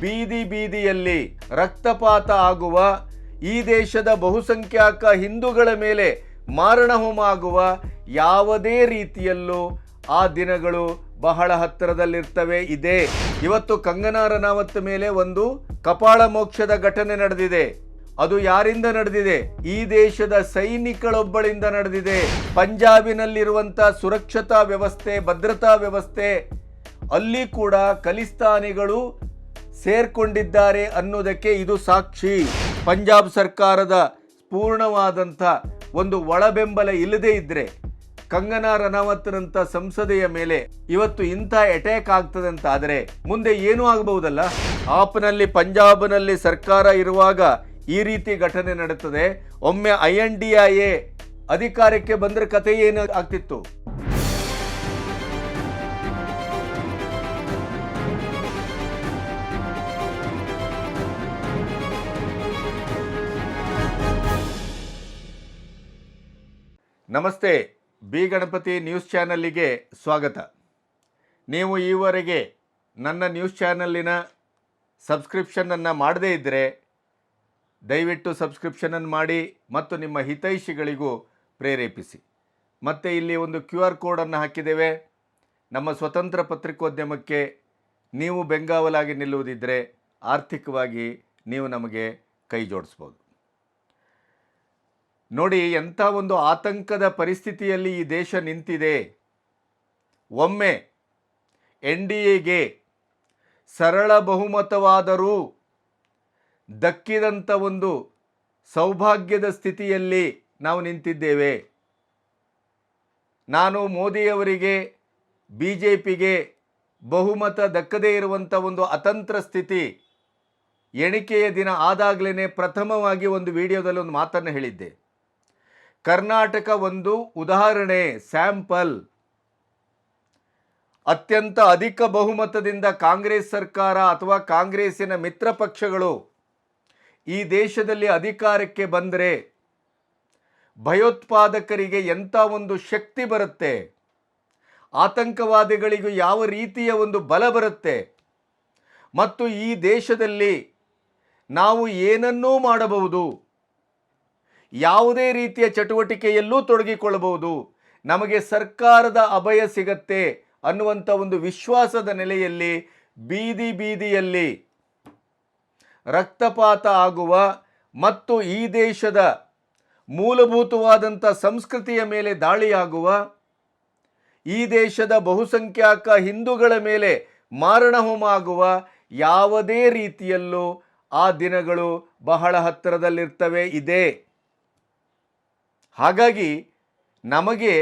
ಬೀದಿ ಬೀದಿಯಲ್ಲಿ ರಕ್ತಪಾತ ಆಗುವ, ಈ ದೇಶದ ಬಹುಸಂಖ್ಯಾಕ ಹಿಂದೂಗಳ ಮೇಲೆ ಮಾರಣ ಹೋಮ ಆಗುವ ಯಾವುದೇ ರೀತಿಯಲ್ಲೂ ಆ ದಿನಗಳು ಬಹಳ ಹತ್ತಿರದಲ್ಲಿರ್ತವೆ. ಇದೆ, ಇವತ್ತು ಕಂಗನಾ ರನಾವತ್ ಮೇಲೆ ಒಂದು ಕಪಾಳ ಮೋಕ್ಷದ ಘಟನೆ ನಡೆದಿದೆ. ಅದು ಯಾರಿಂದ ನಡೆದಿದೆ? ಈ ದೇಶದ ಸೈನಿಕಳೊಬ್ಬಳಿಂದ ನಡೆದಿದೆ. ಪಂಜಾಬಿನಲ್ಲಿರುವಂತ ಸುರಕ್ಷತಾ ವ್ಯವಸ್ಥೆ, ಭದ್ರತಾ ವ್ಯವಸ್ಥೆ, ಅಲ್ಲಿ ಕೂಡ ಖಲಿಸ್ತಾನಿಗಳು ಸೇರ್ಕೊಂಡಿದ್ದಾರೆ ಅನ್ನೋದಕ್ಕೆ ಇದು ಸಾಕ್ಷಿ. ಪಂಜಾಬ್ ಸರ್ಕಾರದ ಪೂರ್ಣವಾದಂಥ ಒಂದು ಒಳಬೆಂಬಲ ಇಲ್ಲದೇ ಇದ್ದರೆ ಕಂಗನಾ ರನಾವತ್ನಂತ ಸಂಸದೆಯ ಮೇಲೆ ಇವತ್ತು ಇಂಥ ಅಟ್ಯಾಕ್ ಆಗ್ತದೆ ಅಂತ ಆದರೆ ಮುಂದೆ ಏನೂ ಆಗಬಹುದಲ್ಲ? ಆಪ್ನಲ್ಲಿ, ಪಂಜಾಬ್ನಲ್ಲಿ ಸರ್ಕಾರ ಇರುವಾಗ ಈ ರೀತಿ ಘಟನೆ ನಡೆಯುತ್ತದೆ ಒಮ್ಮೆ ಐ ಎನ್ ಡಿ ಐ ಅಧಿಕಾರಕ್ಕೆ ಬಂದ್ರೆ ಕಥೆ ಏನು ಆಗ್ತಿತ್ತು? ನಮಸ್ತೆ, ಬಿ ಗಣಪತಿ ನ್ಯೂಸ್ ಚಾನಲ್ಲಿಗೆ ಸ್ವಾಗತ. ನೀವು ಈವರೆಗೆ ನನ್ನ ನ್ಯೂಸ್ ಚಾನಲ್ಲಿನ ಸಬ್ಸ್ಕ್ರಿಪ್ಷನನ್ನು ಮಾಡದೇ ಇದ್ದರೆ ದಯವಿಟ್ಟು ಸಬ್ಸ್ಕ್ರಿಪ್ಷನನ್ನು ಮಾಡಿ ಮತ್ತು ನಿಮ್ಮ ಹಿತೈಷಿಗಳಿಗೂ ಪ್ರೇರೇಪಿಸಿ. ಮತ್ತು ಇಲ್ಲಿ ಒಂದು ಕ್ಯೂ ಆರ್ ಕೋಡನ್ನು ಹಾಕಿದ್ದೇವೆ. ನಮ್ಮ ಸ್ವತಂತ್ರ ಪತ್ರಿಕೋದ್ಯಮಕ್ಕೆ ನೀವು ಬೆಂಗಾವಲಾಗಿ ನಿಲ್ಲುವುದಿದ್ದರೆ ಆರ್ಥಿಕವಾಗಿ ನೀವು ನಮಗೆ ಕೈ ಜೋಡಿಸ್ಬೋದು. ನೋಡಿ, ಎಂಥ ಒಂದು ಆತಂಕದ ಪರಿಸ್ಥಿತಿಯಲ್ಲಿ ಈ ದೇಶ ನಿಂತಿದೆ. ಒಮ್ಮೆ ಎನ್ ಡಿ ಎಗೆ ಸರಳ ಬಹುಮತವಾದರೂ ದಕ್ಕಿದಂಥ ಒಂದು ಸೌಭಾಗ್ಯದ ಸ್ಥಿತಿಯಲ್ಲಿ ನಾವು ನಿಂತಿದ್ದೇವೆ. ನಾನು ಮೋದಿಯವರಿಗೆ, ಬಿ ಜೆ ಪಿಗೆ ಬಹುಮತ ದಕ್ಕದೇ ಇರುವಂಥ ಒಂದು ಅತಂತ್ರ ಸ್ಥಿತಿ ಎಣಿಕೆಯ ದಿನ ಆದಾಗಲೇ ಪ್ರಥಮವಾಗಿ ಒಂದು ವಿಡಿಯೋದಲ್ಲಿ ಒಂದು ಮಾತನ್ನು ಹೇಳಿದ್ದೆ. ಕರ್ನಾಟಕ ಒಂದು ಉದಾಹರಣೆ, ಸ್ಯಾಂಪಲ್. ಅತ್ಯಂತ ಅಧಿಕ ಬಹುಮತದಿಂದ ಕಾಂಗ್ರೆಸ್ ಸರ್ಕಾರ ಅಥವಾ ಕಾಂಗ್ರೆಸ್ಸಿನ ಮಿತ್ರ ಪಕ್ಷಗಳು ಈ ದೇಶದಲ್ಲಿ ಅಧಿಕಾರಕ್ಕೆ ಬಂದರೆ ಭಯೋತ್ಪಾದಕರಿಗೆ ಎಂಥ ಒಂದು ಶಕ್ತಿ ಬರುತ್ತೆ? ಆತಂಕವಾದಿಗಳಿಗೂ ಯಾವ ರೀತಿಯ ಒಂದು ಬಲ ಬರುತ್ತೆ? ಮತ್ತು ಈ ದೇಶದಲ್ಲಿ ನಾವು ಏನನ್ನೂ ಮಾಡಬಹುದು? ಯಾವುದೇ ರೀತಿಯ ಚಟುವಟಿಕೆಯಲ್ಲೂ ತೊಡಗಿಕೊಳ್ಳಬಹುದು. ನಮಗೆ ಸರ್ಕಾರದ ಅಭಯ ಸಿಗತ್ತೆ ಅನ್ನುವಂಥ ಒಂದು ವಿಶ್ವಾಸದ ನೆಲೆಯಲ್ಲಿ, ಬೀದಿ ಬೀದಿಯಲ್ಲಿ ರಕ್ತಪಾತ ಆಗುವ ಮತ್ತು ಈ ದೇಶದ ಮೂಲಭೂತವಾದಂಥ ಸಂಸ್ಕೃತಿಯ ಮೇಲೆ ದಾಳಿಯಾಗುವ, ಈ ದೇಶದ ಬಹುಸಂಖ್ಯಾಕ ಹಿಂದೂಗಳ ಮೇಲೆ ಮಾರಣ ಹೋಮ ಆಗುವ ಯಾವುದೇ ರೀತಿಯಲ್ಲೂ ಆ ದಿನಗಳು ಬಹಳ ಹತ್ತಿರದಲ್ಲಿರ್ತವೆ. ಇದೆ ಹಾಗಾಗಿ ನಮಗೆ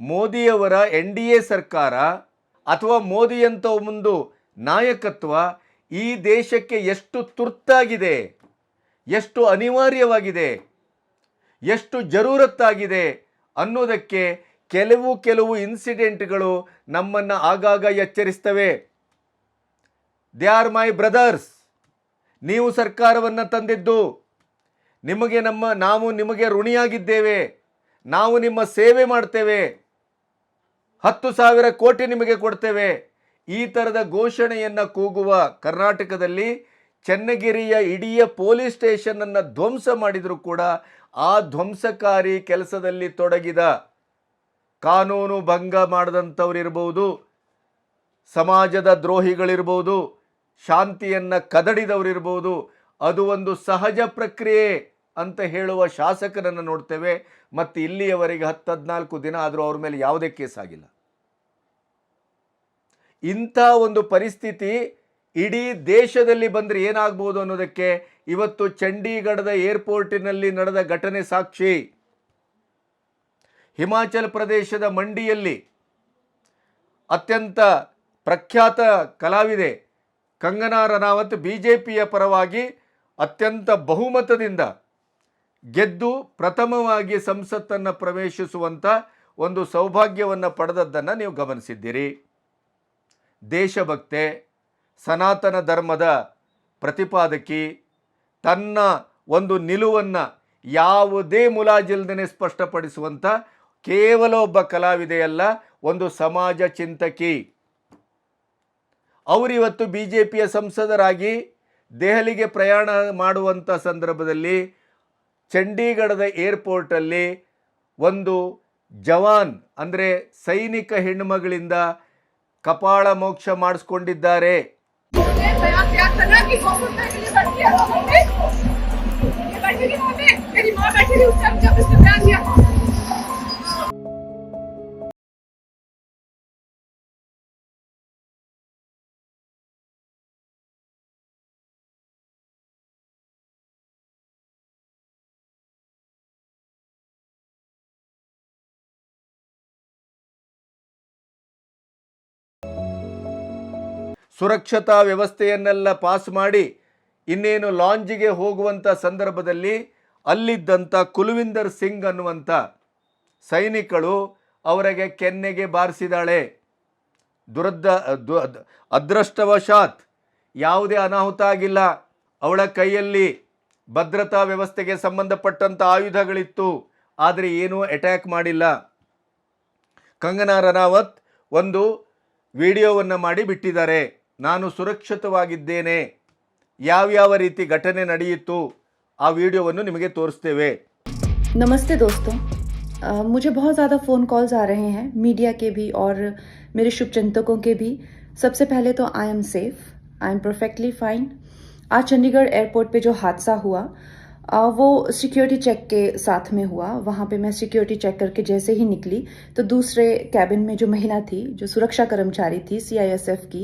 ಮೋದಿಯವರ ಎನ್ ಡಿ ಎ ಸರ್ಕಾರ ಅಥವಾ ಮೋದಿಯಂಥ ಒಂದು ನಾಯಕತ್ವ ಈ ದೇಶಕ್ಕೆ ಎಷ್ಟು ತುರ್ತಾಗಿದೆ, ಎಷ್ಟು ಅನಿವಾರ್ಯವಾಗಿದೆ, ಎಷ್ಟು ಜರೂರತ್ತಾಗಿದೆ ಅನ್ನೋದಕ್ಕೆ ಕೆಲವು ಕೆಲವು ಇನ್ಸಿಡೆಂಟ್ಗಳು ನಮ್ಮನ್ನು ಆಗಾಗ ಎಚ್ಚರಿಸ್ತವೆ. ದೇ ಆರ್ ಮೈ ಬ್ರದರ್ಸ್, ನೀವು ಸರ್ಕಾರವನ್ನು ತಂದಿದ್ದು, ನಿಮಗೆ ನಮ್ಮ, ನಾವು ನಿಮಗೆ ಋಣಿಯಾಗಿದ್ದೇವೆ. ನಾವು ನಿಮ್ಮ ಸೇವೆ ಮಾಡ್ತೇವೆ. ಹತ್ತು ಸಾವಿರ ಕೋಟಿ ನಿಮಗೆ ಕೊಡ್ತೇವೆ. ಈ ಥರದ ಘೋಷಣೆಯನ್ನು ಕೂಗುವ ಕರ್ನಾಟಕದಲ್ಲಿ ಚನ್ನಗಿರಿಯ ಇಡೀ ಪೊಲೀಸ್ ಸ್ಟೇಷನನ್ನು ಧ್ವಂಸ ಮಾಡಿದರೂ ಕೂಡ ಆ ಧ್ವಂಸಕಾರಿ ಕೆಲಸದಲ್ಲಿ ತೊಡಗಿದ ಕಾನೂನು ಭಂಗ ಮಾಡಿದಂಥವ್ರು ಇರ್ಬೋದು ಸಮಾಜದ ದ್ರೋಹಿಗಳಿರ್ಬೋದು, ಶಾಂತಿಯನ್ನು ಕದಡಿದವರಿರ್ಬೋದು, ಅದು ಒಂದು ಸಹಜ ಪ್ರಕ್ರಿಯೆ. ಅಂತ ಹೇಳುವ ಶಾಸಕರನ್ನು ನೋಡ್ತೇವೆ. ಮತ್ತು ಇಲ್ಲಿಯವರೆಗೆ ಹತ್ತು ಹದಿನಾಲ್ಕು ದಿನ ಆದರೂ ಅವ್ರ ಮೇಲೆ ಯಾವುದೇ ಕೇಸ್ ಆಗಿಲ್ಲ. ಇಂಥ ಒಂದು ಪರಿಸ್ಥಿತಿ ಇಡೀ ದೇಶದಲ್ಲಿ ಬಂದರೆ ಏನಾಗ್ಬೋದು ಅನ್ನೋದಕ್ಕೆ ಇವತ್ತು ಚಂಡೀಗಢದ ಏರ್ಪೋರ್ಟಿನಲ್ಲಿ ನಡೆದ ಘಟನೆ ಸಾಕ್ಷಿ. ಹಿಮಾಚಲ ಪ್ರದೇಶದ ಮಂಡಿಯಲ್ಲಿ ಅತ್ಯಂತ ಪ್ರಖ್ಯಾತ ಕಲಾವಿದೆ ಕಂಗನಾ ರನಾವತ್ ಬಿ ಜೆ ಪಿಯ ಪರವಾಗಿ ಅತ್ಯಂತ ಬಹುಮತದಿಂದ ಗೆದ್ದು ಪ್ರಥಮವಾಗಿ ಸಂಸತ್ತನ್ನು ಪ್ರವೇಶಿಸುವಂಥ ಒಂದು ಸೌಭಾಗ್ಯವನ್ನು ಪಡೆದದ್ದನ್ನು ನೀವು ಗಮನಿಸಿದ್ದೀರಿ. ದೇಶಭಕ್ತೆ, ಸನಾತನ ಧರ್ಮದ ಪ್ರತಿಪಾದಕಿ, ತನ್ನ ಒಂದು ನಿಲುವನ್ನು ಯಾವುದೇ ಮುಲಾಜಿಲ್ದೇ ಸ್ಪಷ್ಟಪಡಿಸುವಂಥ ಕೇವಲ ಒಬ್ಬ ಕಲಾವಿದೆಯಲ್ಲ, ಒಂದು ಸಮಾಜ ಚಿಂತಕಿ. ಅವರಿವತ್ತು ಬಿ ಜೆ ಪಿಯ ಸಂಸದರಾಗಿ ದೆಹಲಿಗೆ ಪ್ರಯಾಣ ಮಾಡುವಂಥ ಸಂದರ್ಭದಲ್ಲಿ ಚಂಡೀಗಢದ ಏರ್ಪೋರ್ಟಲ್ಲಿ ಒಂದು ಜವಾನ್ ಅಂದರೆ ಸೈನಿಕ ಹೆಣ್ಣುಮಗಳಿಂದ ಕಪಾಳ ಮೋಕ್ಷ ಮಾಡಿಸ್ಕೊಂಡಿದ್ದಾರೆ ಸುರಕ್ಷತಾ ವ್ಯವಸ್ಥೆಯನ್ನೆಲ್ಲ ಪಾಸ್ ಮಾಡಿ ಇನ್ನೇನು ಲಾಂಜಿಗೆ ಹೋಗುವಂಥ ಸಂದರ್ಭದಲ್ಲಿ ಅಲ್ಲಿದ್ದಂಥ ಕುಲ್ವಿಂದರ್ ಸಿಂಗ್ ಅನ್ನುವಂಥ ಸೈನಿಕಳು ಅವರಿಗೆ ಕೆನ್ನೆಗೆ ಬಾರಿಸಿದಾಳೆ. ದುರದ್ದ ಅದೃಷ್ಟವಶಾತ್ ಯಾವುದೇ ಅನಾಹುತ ಆಗಿಲ್ಲ. ಅವಳ ಕೈಯಲ್ಲಿ ಭದ್ರತಾ ವ್ಯವಸ್ಥೆಗೆ ಸಂಬಂಧಪಟ್ಟಂಥ ಆಯುಧಗಳಿತ್ತು. ಆದರೆ ಏನೂ ಅಟ್ಯಾಕ್ ಮಾಡಿಲ್ಲ. ಕಂಗನಾ ರನಾವತ್ ಒಂದು ವಿಡಿಯೋವನ್ನು ಮಾಡಿ ಬಿಟ್ಟಿದ್ದಾರೆ. ನಾನು ಸುರಕ್ಷಿತವಾಗಿದ್ದೇನೆ ಯಾವ್ಯಾವ ರೀತಿ ಘಟನೆ ನಡೆಯಿತು ಆ ವಿಡಿಯೋವನ್ನು ನಿಮಗೆ ತೋರಿಸ್ತೇವೆ नमस्ते दोस्तों अ, मुझे बहुत ज़्यादा फ़ोन कॉल्स आ रहे हैं मीडिया के भी और मेरे शुभचिंतकों के भी सबसे पहले तो I am safe I am perfectly fine आज चंडीगढ़ एयरपोर्ट पे जो हादसा हुआ अ, वो सिक्योरिटी चेक के साथ में हुआ वहाँ पे मैं सिक्योरिटी चेक करके जैसे ही निकली तो दूसरे कैबिन में जो महिला थी जो सुरक्षा कर्मचारी थी सीआईएसएफ की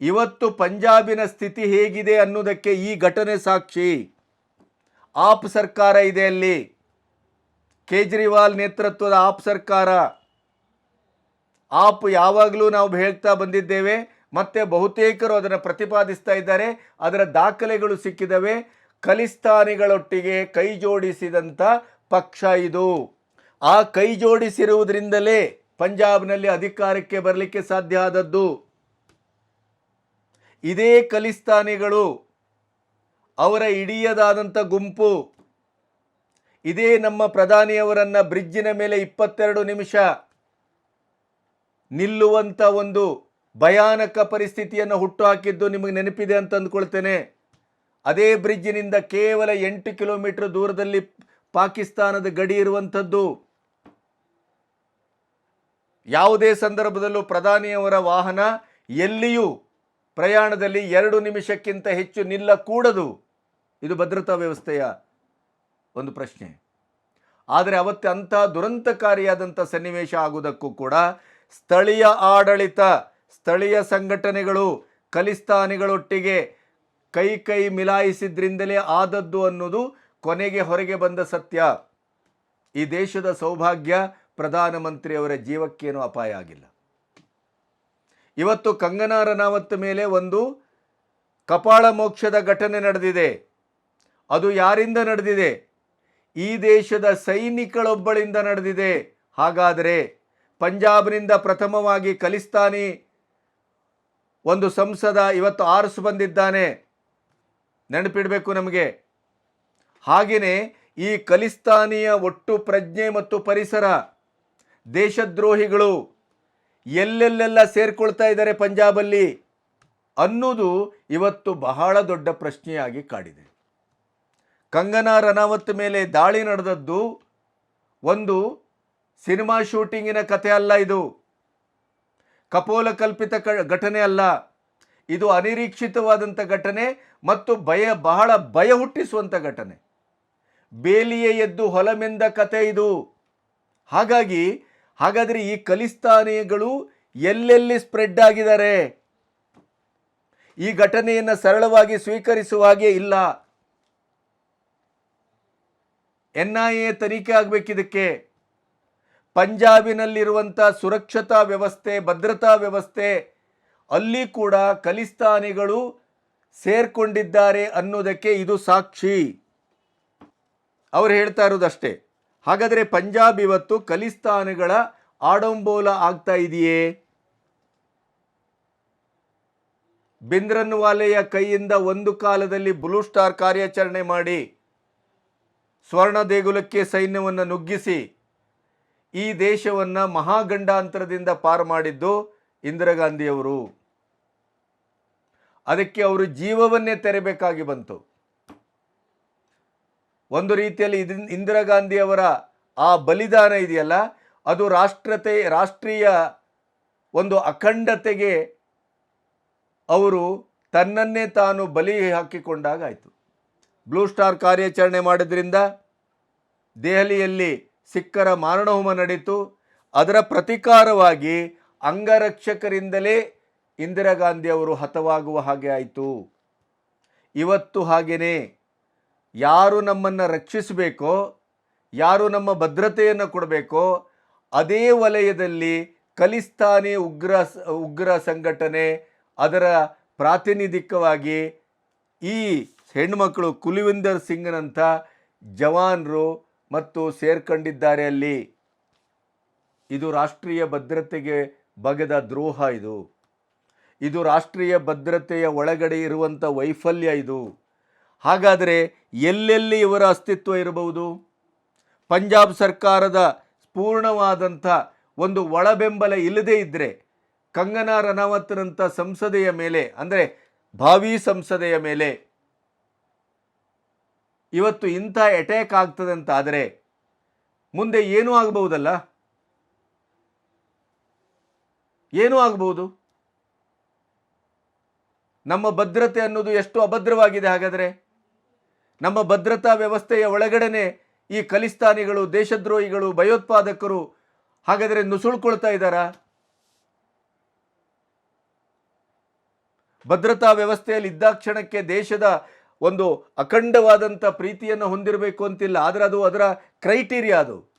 ಇವತ್ತು ಪಂಜಾಬಿನ ಸ್ಥಿತಿ ಹೇಗಿದೆ ಅನ್ನೋದಕ್ಕೆ ಈ ಘಟನೆ ಸಾಕ್ಷಿ. ಆಪ್ ಸರ್ಕಾರ ಇದೆ ಅಲ್ಲಿ. ಕೇಜ್ರಿವಾಲ್ ನೇತೃತ್ವದ ಆಪ್ ಸರ್ಕಾರ. ಆಪ್ ಯಾವಾಗಲೂ ನಾವು ಹೇಳ್ತಾ ಬಂದಿದ್ದೇವೆ, ಮತ್ತೆ ಬಹುತೇಕರು ಅದನ್ನು ಪ್ರತಿಪಾದಿಸ್ತಾ ಇದ್ದಾರೆ, ಅದರ ದಾಖಲೆಗಳು ಸಿಕ್ಕಿದವೆ. ಖಲಿಸ್ತಾನಿಗಳೊಟ್ಟಿಗೆ ಕೈ ಜೋಡಿಸಿದಂಥ ಪಕ್ಷ ಇದು. ಆ ಕೈ ಜೋಡಿಸಿರುವುದರಿಂದಲೇ ಪಂಜಾಬ್ನಲ್ಲಿ ಅಧಿಕಾರಕ್ಕೆ ಬರಲಿಕ್ಕೆ ಸಾಧ್ಯ ಆದದ್ದು. ಇದೇ ಖಲಿಸ್ತಾನಿಗಳು ಅವರ ಇಡಿಯದಾದಂಥ ಗುಂಪು. ಇದೇ ನಮ್ಮ ಪ್ರಧಾನಿಯವರನ್ನು ಬ್ರಿಡ್ಜಿನ ಮೇಲೆ ಇಪ್ಪತ್ತೆರಡು ನಿಮಿಷ ನಿಲ್ಲುವಂಥ ಒಂದು ಭಯಾನಕ ಪರಿಸ್ಥಿತಿಯನ್ನು ಹುಟ್ಟುಹಾಕಿದ್ದು ನಿಮಗೆ ನೆನಪಿದೆ ಅಂತ ಅಂದ್ಕೊಳ್ತೇನೆ. ಅದೇ ಬ್ರಿಡ್ಜಿನಿಂದ ಕೇವಲ ಎಂಟು ಕಿಲೋಮೀಟರ್ ದೂರದಲ್ಲಿ ಪಾಕಿಸ್ತಾನದ ಗಡಿ ಇರುವಂಥದ್ದು. ಯಾವುದೇ ಸಂದರ್ಭದಲ್ಲೂ ಪ್ರಧಾನಿಯವರ ವಾಹನ ಎಲ್ಲಿಯೂ ಪ್ರಯಾಣದಲ್ಲಿ ಎರಡು ನಿಮಿಷಕ್ಕಿಂತ ಹೆಚ್ಚು ನಿಲ್ಲಕೂಡದು ಇದು ಭದ್ರತಾ ವ್ಯವಸ್ಥೆಯ ಒಂದು ಪ್ರಶ್ನೆ. ಆದರೆ ಅವತ್ತೆ ಅಂಥ ದುರಂತಕಾರಿಯಾದಂಥ ಸನ್ನಿವೇಶ ಆಗುವುದಕ್ಕೂ ಕೂಡ ಸ್ಥಳೀಯ ಆಡಳಿತ, ಸ್ಥಳೀಯ ಸಂಘಟನೆಗಳು ಕಲಿಸ್ತಾನಿಗಳೊಟ್ಟಿಗೆ ಕೈ ಕೈ ಮಿಲಾಯಿಸಿದ್ರಿಂದಲೇ ಆದದ್ದು ಅನ್ನೋದು ಕೊನೆಗೆ ಹೊರಗೆ ಬಂದ ಸತ್ಯ. ಈ ದೇಶದ ಸೌಭಾಗ್ಯ ಪ್ರಧಾನಮಂತ್ರಿಯವರ ಜೀವಕ್ಕೇನು ಅಪಾಯ ಆಗಿಲ್ಲ. ಇವತ್ತು ಕಂಗನಾ ರನಾವತ್ ಮೇಲೆ ಒಂದು ಕಪಾಳ ಮೋಕ್ಷದ ಘಟನೆ ನಡೆದಿದೆ. ಅದು ಯಾರಿಂದ ನಡೆದಿದೆ? ಈ ದೇಶದ ಸೈನಿಕಳೊಬ್ಬಳಿಂದ ನಡೆದಿದೆ. ಹಾಗಾದರೆ ಪಂಜಾಬ್ನಿಂದ ಪ್ರಥಮವಾಗಿ ಖಲಿಸ್ತಾನಿ ಒಂದು ಸಂಸದ ಇವತ್ತು ಆರಿಸು ಬಂದಿದ್ದಾನೆ. ನೆನಪಿಡಬೇಕು ನಮಗೆ. ಹಾಗೆಯೇ ಈ ಖಲಿಸ್ತಾನಿಯ ಒಟ್ಟು ಪ್ರಜ್ಞೆ ಮತ್ತು ಪರಿಸರ ದೇಶದ್ರೋಹಿಗಳು ಎಲ್ಲೆಲ್ಲೆಲ್ಲ ಸೇರ್ಕೊಳ್ತಾ ಇದ್ದಾರೆ ಪಂಜಾಬಲ್ಲಿ ಅನ್ನೋದು ಇವತ್ತು ಬಹಳ ದೊಡ್ಡ ಪ್ರಶ್ನೆಯಾಗಿ ಕಾಡಿದೆ. ಕಂಗನಾ ರನಾವತ್ ಮೇಲೆ ದಾಳಿ ನಡೆದದ್ದು ಒಂದು ಸಿನಿಮಾ ಶೂಟಿಂಗಿನ ಕಥೆ ಅಲ್ಲ ಇದು. ಕಪೋಲ ಕಲ್ಪಿತ ಕ ಘಟನೆ ಅಲ್ಲ. ಇದು ಅನಿರೀಕ್ಷಿತವಾದಂಥ ಘಟನೆ ಮತ್ತು ಭಯ, ಬಹಳ ಭಯ ಹುಟ್ಟಿಸುವಂಥ ಘಟನೆ. ಬೇಲಿಯೇ ಎದ್ದು ಹೊಲಮೆಂದ ಕತೆ ಇದು. ಹಾಗಾಗಿ ಹಾಗಾದರೆ ಈ ಖಲಿಸ್ತಾನಿಗಳು ಎಲ್ಲೆಲ್ಲಿ ಸ್ಪ್ರೆಡ್ ಆಗಿದ್ದಾರೆ? ಈ ಘಟನೆಯನ್ನು ಸರಳವಾಗಿ ಸ್ವೀಕರಿಸುವ ಹಾಗೆ ಇಲ್ಲ. ಎನ್ ಐ ಎ ತನಿಖೆ ಆಗಬೇಕಿದಕ್ಕೆ ಪಂಜಾಬಿನಲ್ಲಿರುವಂಥ ಸುರಕ್ಷತಾ ವ್ಯವಸ್ಥೆ, ಭದ್ರತಾ ವ್ಯವಸ್ಥೆ, ಅಲ್ಲಿ ಕೂಡ ಖಲಿಸ್ತಾನಿಗಳು ಸೇರ್ಕೊಂಡಿದ್ದಾರೆ ಅನ್ನೋದಕ್ಕೆ ಇದು ಸಾಕ್ಷಿ. ಅವ್ರು ಹೇಳ್ತಾ ಇರೋದಷ್ಟೇ. ಹಾಗಾದರೆ ಪಂಜಾಬ್ ಇವತ್ತು ಖಲಿಸ್ತಾನಗಳ ಆಡಂಬೋಲ ಆಗ್ತಾ ಇದೆಯೇ? ಬಿಂದ್ರನ್ವಾಲೆಯ ಕೈಯಿಂದ ಒಂದು ಕಾಲದಲ್ಲಿ ಬ್ಲೂ ಸ್ಟಾರ್ ಕಾರ್ಯಾಚರಣೆ ಮಾಡಿ ಸ್ವರ್ಣ ದೇಗುಲಕ್ಕೆ ಸೈನ್ಯವನ್ನು ನುಗ್ಗಿಸಿ ಈ ದೇಶವನ್ನು ಮಹಾಗಂಡಾಂತರದಿಂದ ಪಾರು ಮಾಡಿದ್ದು ಇಂದಿರಾ ಗಾಂಧಿಯವರು. ಅದಕ್ಕೆ ಅವರು ಜೀವವನ್ನೇ ತೆರಬೇಕಾಗಿ ಬಂತು. ಒಂದು ರೀತಿಯಲ್ಲಿ ಇಂದಿರಾ ಗಾಂಧಿಯವರ ಆ ಬಲಿದಾನ ಇದೆಯಲ್ಲ, ಅದು ರಾಷ್ಟ್ರತೆ, ರಾಷ್ಟ್ರೀಯ ಒಂದು ಅಖಂಡತೆಗೆ ಅವರು ತನ್ನನ್ನೇ ತಾನು ಬಲಿ ಹಾಕಿಕೊಂಡಾಗಾಯಿತು ಬ್ಲೂ ಸ್ಟಾರ್ ಕಾರ್ಯಾಚರಣೆ ಮಾಡಿದ್ರಿಂದ ದೆಹಲಿಯಲ್ಲಿ ಸಿಖ್ಖರ ಮಾರಣಹೋಮ ನಡೀತು. ಅದರ ಪ್ರತಿಕಾರವಾಗಿ ಅಂಗರಕ್ಷಕರಿಂದಲೇ ಇಂದಿರಾ ಗಾಂಧಿ ಅವರು ಹತವಾಗುವ ಹಾಗೆ ಆಯಿತು. ಇವತ್ತು ಹಾಗೇನೇ ಯಾರು ನಮ್ಮನ್ನು ರಕ್ಷಿಸಬೇಕೋ, ಯಾರು ನಮ್ಮ ಭದ್ರತೆಯನ್ನು ಕೊಡಬೇಕೋ, ಅದೇ ವಲಯದಲ್ಲಿ ಖಲಿಸ್ತಾನಿ ಉಗ್ರ ಉಗ್ರ ಸಂಘಟನೆ ಅದರ ಪ್ರಾತಿನಿಧಿಕವಾಗಿ ಈ ಹೆಣ್ಮಕ್ಕಳು ಕುಲ್ವಿಂದರ್ ಸಿಂಗ್ನಂಥ ಜವಾನರು ಮತ್ತು ಸೇರ್ಕೊಂಡಿದ್ದಾರೆ ಅಲ್ಲಿ. ಇದು ರಾಷ್ಟ್ರೀಯ ಭದ್ರತೆಗೆ ಬಗೆದ ದ್ರೋಹ ಇದು. ಇದು ರಾಷ್ಟ್ರೀಯ ಭದ್ರತೆಯ ಒಳಗಡೆ ಇರುವಂಥ ವೈಫಲ್ಯ ಇದು. ಹಾಗಾದರೆ ಎಲ್ಲೆಲ್ಲಿ ಇವರ ಅಸ್ತಿತ್ವ ಇರಬಹುದು? ಪಂಜಾಬ್ ಸರ್ಕಾರದ ಪೂರ್ಣವಾದಂಥ ಒಂದು ಒಳಬೆಂಬಲ ಇಲ್ಲದೇ ಇದ್ದರೆ ಕಂಗನಾ ರನಾವತ್ನಂಥ ಸಂಸದೆಯ ಮೇಲೆ, ಅಂದರೆ ಭಾವಿ ಸಂಸದೆಯ ಮೇಲೆ ಇವತ್ತು ಇಂಥ ಅಟ್ಯಾಕ್ ಆಗ್ತದೆ ಅಂತ ಆದರೆ ಮುಂದೆ ಏನೂ ಆಗಬಹುದಲ್ಲ? ಏನೂ ಆಗಬಹುದು? ನಮ್ಮ ಭದ್ರತೆ ಅನ್ನೋದು ಎಷ್ಟು ಅಭದ್ರವಾಗಿದೆ ಹಾಗಾದರೆ? ನಮ್ಮ ಭದ್ರತಾ ವ್ಯವಸ್ಥೆಯ ಒಳಗಡೆನೆ ಈ ಖಲಿಸ್ತಾನಿಗಳು, ದೇಶದ್ರೋಹಿಗಳು, ಭಯೋತ್ಪಾದಕರು ಹಾಗಾದರೆ ನುಸುಳ್ಕೊಳ್ತಾ ಇದ್ದಾರಾ? ಭದ್ರತಾ ವ್ಯವಸ್ಥೆಯಲ್ಲಿ ಇದ್ದಾಕ್ಷಣಕ್ಕೆ ದೇಶದ ಒಂದು ಅಖಂಡವಾದಂಥ ಪ್ರೀತಿಯನ್ನು ಹೊಂದಿರಬೇಕು ಅಂತಿಲ್ಲ. ಆದರೆ ಅದು ಅದರ ಕ್ರೈಟೀರಿಯಾ ಅದು.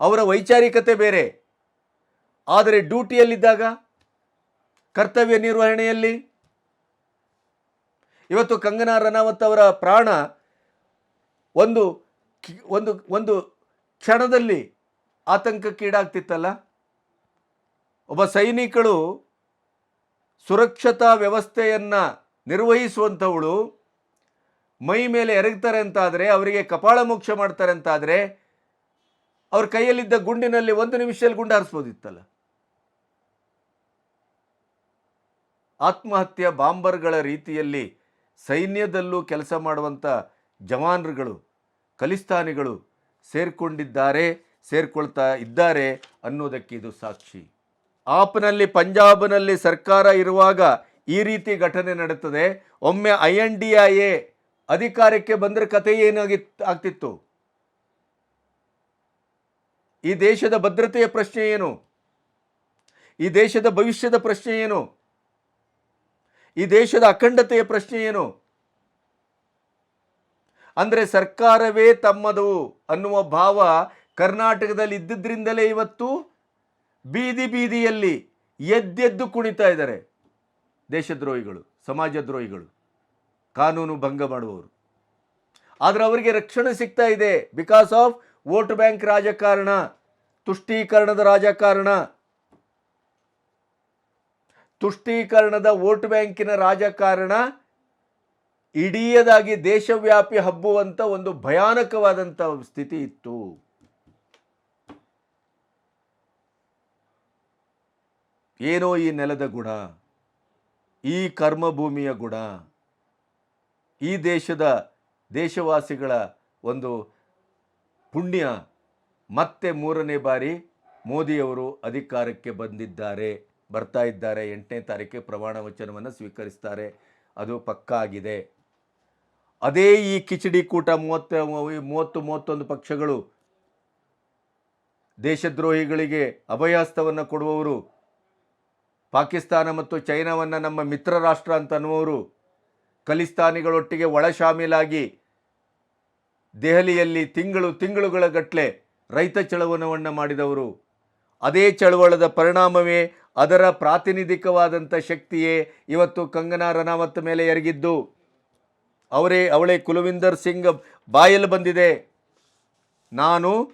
ಅವರ ವೈಚಾರಿಕತೆ ಬೇರೆ. ಆದರೆ ಡ್ಯೂಟಿಯಲ್ಲಿದ್ದಾಗ, ಕರ್ತವ್ಯ ನಿರ್ವಹಣೆಯಲ್ಲಿ ಇವತ್ತು ಕಂಗನಾ ರನಾವತ್ ಅವರ ಪ್ರಾಣ ಒಂದು ಒಂದು ಒಂದು ಕ್ಷಣದಲ್ಲಿ ಆತಂಕಕ್ಕೀಡಾಗ್ತಿತ್ತಲ್ಲ ಒಬ್ಬ ಸೈನಿಕಳು ಸುರಕ್ಷತಾ ವ್ಯವಸ್ಥೆಯನ್ನು ನಿರ್ವಹಿಸುವಂಥವಳು ಮೈ ಮೇಲೆ ಎರಗ್ತಾರೆ ಅಂತಾದರೆ, ಅವರಿಗೆ ಕಪಾಳ ಮೋಕ್ಷ ಮಾಡ್ತಾರೆ ಅಂತಾದರೆ, ಅವ್ರ ಕೈಯಲ್ಲಿದ್ದ ಗುಂಡಿನಲ್ಲಿ ಒಂದು ನಿಮಿಷದಲ್ಲಿ ಗುಂಡು ಹಾರಿಸ್ಬೋದಿತ್ತಲ್ಲ? ಆತ್ಮಹತ್ಯೆ ಬಾಂಬರ್ಗಳ ರೀತಿಯಲ್ಲಿ ಸೈನ್ಯದಲ್ಲೂ ಕೆಲಸ ಮಾಡುವಂಥ ಜವಾನರುಗಳು ಖಲಿಸ್ತಾನಿಗಳು ಸೇರಿಕೊಂಡಿದ್ದಾರೆ, ಸೇರಿಕೊಳ್ತಾ ಇದ್ದಾರೆ ಅನ್ನೋದಕ್ಕೆ ಇದು ಸಾಕ್ಷಿ. ಆಪ್ನಲ್ಲಿ, ಪಂಜಾಬ್ನಲ್ಲಿ ಸರ್ಕಾರ ಇರುವಾಗ ಈ ರೀತಿ ಘಟನೆ ನಡೀತದೆ. ಒಮ್ಮೆ I N D I A ಅಧಿಕಾರಕ್ಕೆ ಬಂದರೆ ಕತೆ ಏನಾಗಿತ್ತು ಆಗ್ತಿತ್ತು? ಈ ದೇಶದ ಭದ್ರತೆಯ ಪ್ರಶ್ನೆ ಏನು? ಈ ದೇಶದ ಭವಿಷ್ಯದ ಪ್ರಶ್ನೆ ಏನು? ಈ ದೇಶದ ಅಖಂಡತೆಯ ಪ್ರಶ್ನೆ ಏನು? ಅಂದರೆ ಸರ್ಕಾರವೇ ತಮ್ಮದು ಅನ್ನುವ ಭಾವ ಕರ್ನಾಟಕದಲ್ಲಿ ಇದ್ದಿದ್ದರಿಂದಲೇ ಇವತ್ತು ಬೀದಿ ಬೀದಿಯಲ್ಲಿ ಎದ್ದೆದ್ದು ಕುಣಿತಾ ಇದ್ದಾರೆ ದೇಶದ್ರೋಹಿಗಳು, ಸಮಾಜದ್ರೋಹಿಗಳು, ಕಾನೂನು ಭಂಗ ಮಾಡುವವರು. ಆದರೆ ಅವರಿಗೆ ರಕ್ಷಣೆ ಸಿಗ್ತಾ ಇದೆ. ಬಿಕಾಸ್ ಆಫ್ ವೋಟ್ ಬ್ಯಾಂಕ್ ರಾಜಕಾರಣ, ತುಷ್ಟೀಕರಣದ ರಾಜಕಾರಣ. ತುಷ್ಟೀಕರಣದ ವೋಟ್ ಬ್ಯಾಂಕಿನ ರಾಜಕಾರಣ ಇಡೀಯದಾಗಿ ದೇಶವ್ಯಾಪಿ ಹಬ್ಬುವಂಥ ಒಂದು ಭಯಾನಕವಾದಂಥ ಸ್ಥಿತಿ ಇತ್ತು. ಏನೋ ಈ ನೆಲದ ಗುಣ, ಈ ಕರ್ಮಭೂಮಿಯ ಗುಣ, ಈ ದೇಶದ ದೇಶವಾಸಿಗಳ ಒಂದು ಪುಣ್ಯ ಮತ್ತೆ ಮೂರನೇ ಬಾರಿ ಮೋದಿಯವರು ಅಧಿಕಾರಕ್ಕೆ ಬಂದಿದ್ದಾರೆ. ಬರ್ತಾ ಇದ್ದಾರೆ. ಎಂಟನೇ ತಾರೀಕಿಗೆ ಪ್ರಮಾಣ ವಚನವನ್ನು ಸ್ವೀಕರಿಸ್ತಾರೆ. ಅದು ಪಕ್ಕಾ ಆಗಿದೆ. ಅದೇ ಈ ಕಿಚಡಿ ಕೂಟ ಮೂವತ್ತ, ಮೂವತ್ತು, ಮೂವತ್ತೊಂದು ಪಕ್ಷಗಳು ದೇಶದ್ರೋಹಿಗಳಿಗೆ ಅಭಯಾಸ್ತವನ್ನು ಕೊಡುವವರು, ಪಾಕಿಸ್ತಾನ ಮತ್ತು ಚೈನಾವನ್ನು ನಮ್ಮ ಮಿತ್ರ ರಾಷ್ಟ್ರ ಅಂತ ಅನ್ನುವರು ಖಲಿಸ್ತಾನಿಗಳೊಟ್ಟಿಗೆ ಒಳ ಶಾಮೀಲಾಗಿ ದೆಹಲಿಯಲ್ಲಿ ತಿಂಗಳು, ತಿಂಗಳುಗಳ ಗಟ್ಟಲೆ ರೈತ ಚಳವಣವನ್ನು ಮಾಡಿದವರು ಅದೇ ಚಳವಳದ ಪರಿಣಾಮವೇ ಅದರ ಪ್ರಾತಿನಿಧಿಕವಾದಂಥ ಶಕ್ತಿಯೇ ಇವತ್ತು ಕಂಗನಾ ರನಾವತ್ ಮೇಲೆ ಎರಗಿದ್ದು. ಅವರೇ, ಅವಳೇ ಕುಲವಿಂದರ್ ಸಿಂಗ್ ಬಾಯಲ್ಲಿ ಬಂದಿದೆ. ನಾನು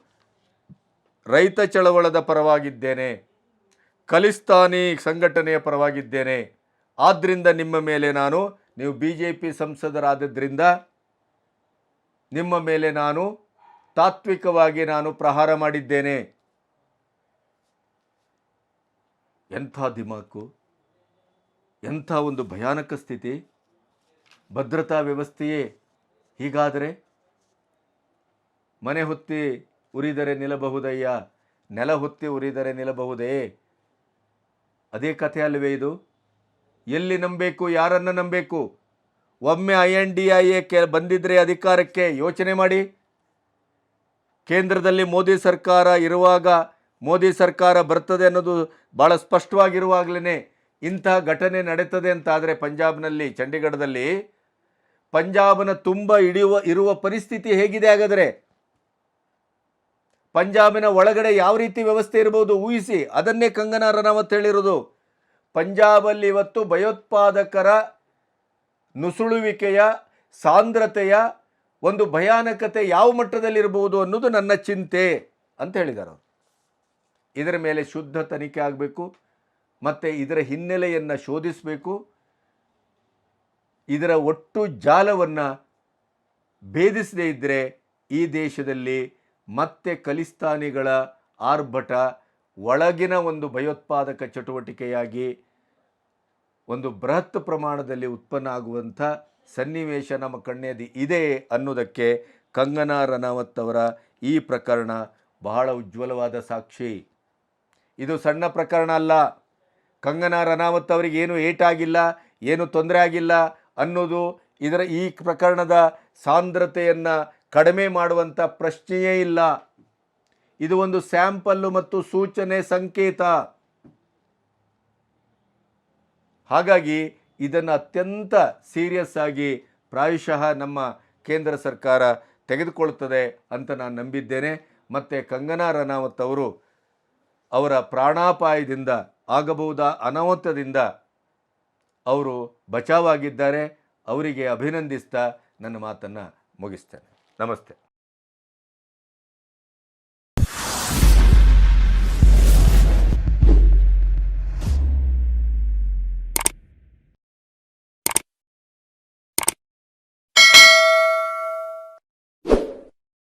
ರೈತ ಚಳವಳದ ಪರವಾಗಿದ್ದೇನೆ. ಖಲಿಸ್ತಾನಿ ಸಂಘಟನೆಯ ಪರವಾಗಿದ್ದೇನೆ. ಆದ್ದರಿಂದ ನಿಮ್ಮ ಮೇಲೆ ನಾನು, ನೀವು ಬಿ ಜೆ ಪಿ ಸಂಸದರಾದದ್ರಿಂದ ನಿಮ್ಮ ಮೇಲೆ ನಾನು ತಾತ್ವಿಕವಾಗಿ ನಾನು ಪ್ರಹಾರ ಮಾಡಿದ್ದೇನೆ. ಎಂಥ ದಿಮಾಕು, ಎಂಥ ಒಂದು ಭಯಾನಕ ಸ್ಥಿತಿ, ಭದ್ರತಾ ವ್ಯವಸ್ಥೆಯೇ ಹೀಗಾದರೆ? ಮನೆ ಹೊತ್ತಿ ಉರಿದರೆ ನಿಲ್ಲಬಹುದಯ್ಯ, ನೆಲ ಹೊತ್ತಿ ಉರಿದರೆ ನಿಲ್ಲಬಹುದೇ? ಅದೇ ಕಥೆ ಅಲ್ಲವೇ ಇದು? ಎಲ್ಲಿ ನಂಬಬೇಕು, ಯಾರನ್ನು ನಂಬಬೇಕು? ಒಮ್ಮೆ I N D I A K ಬಂದಿದ್ರೆ ಅಧಿಕಾರಕ್ಕೆ ಯೋಚನೆ ಮಾಡಿ. ಕೇಂದ್ರದಲ್ಲಿ ಮೋದಿ ಸರ್ಕಾರ ಇರುವಾಗ ಮೋದಿ ಸರ್ಕಾರ ಬರ್ತದೆ ಅನ್ನೋದು ಭಾಳ ಸ್ಪಷ್ಟವಾಗಿರುವಾಗಲೇ ಇಂತಹ ಘಟನೆ ನಡೀತದೆ ಅಂತಾದರೆ ಪಂಜಾಬ್ನಲ್ಲಿ, ಚಂಡೀಗಢದಲ್ಲಿ ಪಂಜಾಬ್ನ ತುಂಬ ಹಿಡಿಯುವ, ಇರುವ ಪರಿಸ್ಥಿತಿ ಹೇಗಿದೆ ಹಾಗಾದರೆ? ಪಂಜಾಬಿನ ಒಳಗಡೆ ಯಾವ ರೀತಿ ವ್ಯವಸ್ಥೆ ಇರ್ಬೋದು ಊಹಿಸಿ, ಅದನ್ನೇ ಕಂಗನಾ ರನಾವತ್ ಹೇಳಿರೋದು. ಪಂಜಾಬಲ್ಲಿ ಇವತ್ತು ಭಯೋತ್ಪಾದಕರ ನುಸುಳುವಿಕೆಯ ಸಾಂದ್ರತೆಯ ಒಂದು ಭಯಾನಕತೆ ಯಾವ ಮಟ್ಟದಲ್ಲಿರ್ಬೋದು ಅನ್ನೋದು ನನ್ನ ಚಿಂತೆ ಅಂತ ಹೇಳಿದ್ದಾರೆ ಇದರ ಮೇಲೆ ಶುದ್ಧ ತನಿಖೆ ಆಗಬೇಕು, ಮತ್ತು ಇದರ ಹಿನ್ನೆಲೆಯನ್ನು ಶೋಧಿಸಬೇಕು. ಇದರ ಒಟ್ಟು ಜಾಲವನ್ನು ಭೇದಿಸದೇ ಇದ್ದರೆ ಈ ದೇಶದಲ್ಲಿ ಮತ್ತೆ ಖಲಿಸ್ತಾನಿಗಳ ಆರ್ಭಟ, ಒಳಗಿನ ಒಂದು ಭಯೋತ್ಪಾದಕ ಚಟುವಟಿಕೆಯಾಗಿ ಒಂದು ಬೃಹತ್ ಪ್ರಮಾಣದಲ್ಲಿ ಉತ್ಪನ್ನ ಆಗುವಂಥ ಸನ್ನಿವೇಶ ನಮ್ಮ ಕಣ್ಣೆದಿ ಇದೆ ಅನ್ನೋದಕ್ಕೆ ಕಂಗನಾ ರನಾವತ್ ಅವರ ಈ ಪ್ರಕರಣ ಬಹಳ ಉಜ್ವಲವಾದ ಸಾಕ್ಷಿ. ಇದು ಸಣ್ಣ ಪ್ರಕರಣ ಅಲ್ಲ. ಕಂಗನಾ ರನಾವತ್ ಅವರಿಗೆ ಏನು ಏಟಾಗಿಲ್ಲ ಏನು ತೊಂದರೆ ಆಗಿಲ್ಲ ಅನ್ನೋದು ಇದರ ಈ ಪ್ರಕರಣದ ಸಾಂದ್ರತೆಯನ್ನು ಕಡಿಮೆ ಮಾಡುವಂಥ ಪ್ರಶ್ನೆಯೇ ಇಲ್ಲ. ಇದು ಒಂದು ಸ್ಯಾಂಪಲ್ಲು ಮತ್ತು ಸೂಚನೆ ಸಂಕೇತ. ಹಾಗಾಗಿ ಇದನ್ನು ಅತ್ಯಂತ ಸೀರಿಯಸ್ ಆಗಿ ಪ್ರಾಯಶಃ ನಮ್ಮ ಕೇಂದ್ರ ಸರ್ಕಾರ ತೆಗೆದುಕೊಳ್ಳುತ್ತದೆ ಅಂತ ನಾನು ನಂಬಿದ್ದೇನೆ. ಮತ್ತು ಕಂಗನಾ ರನಾವತ್ ಅವರು ಅವರ ಪ್ರಾಣಾಪಾಯದಿಂದ ಆಗಬಹುದ ಅನಾಹುತದಿಂದ ಅವರು ಬಚಾವಾಗಿದ್ದಾರೆ ಅವರಿಗೆ ಅಭಿನಂದಿಸ್ತಾ ನನ್ನ ಮಾತನ್ನು ಮುಗಿಸ್ತೇನೆ. ನಮಸ್ತೆ.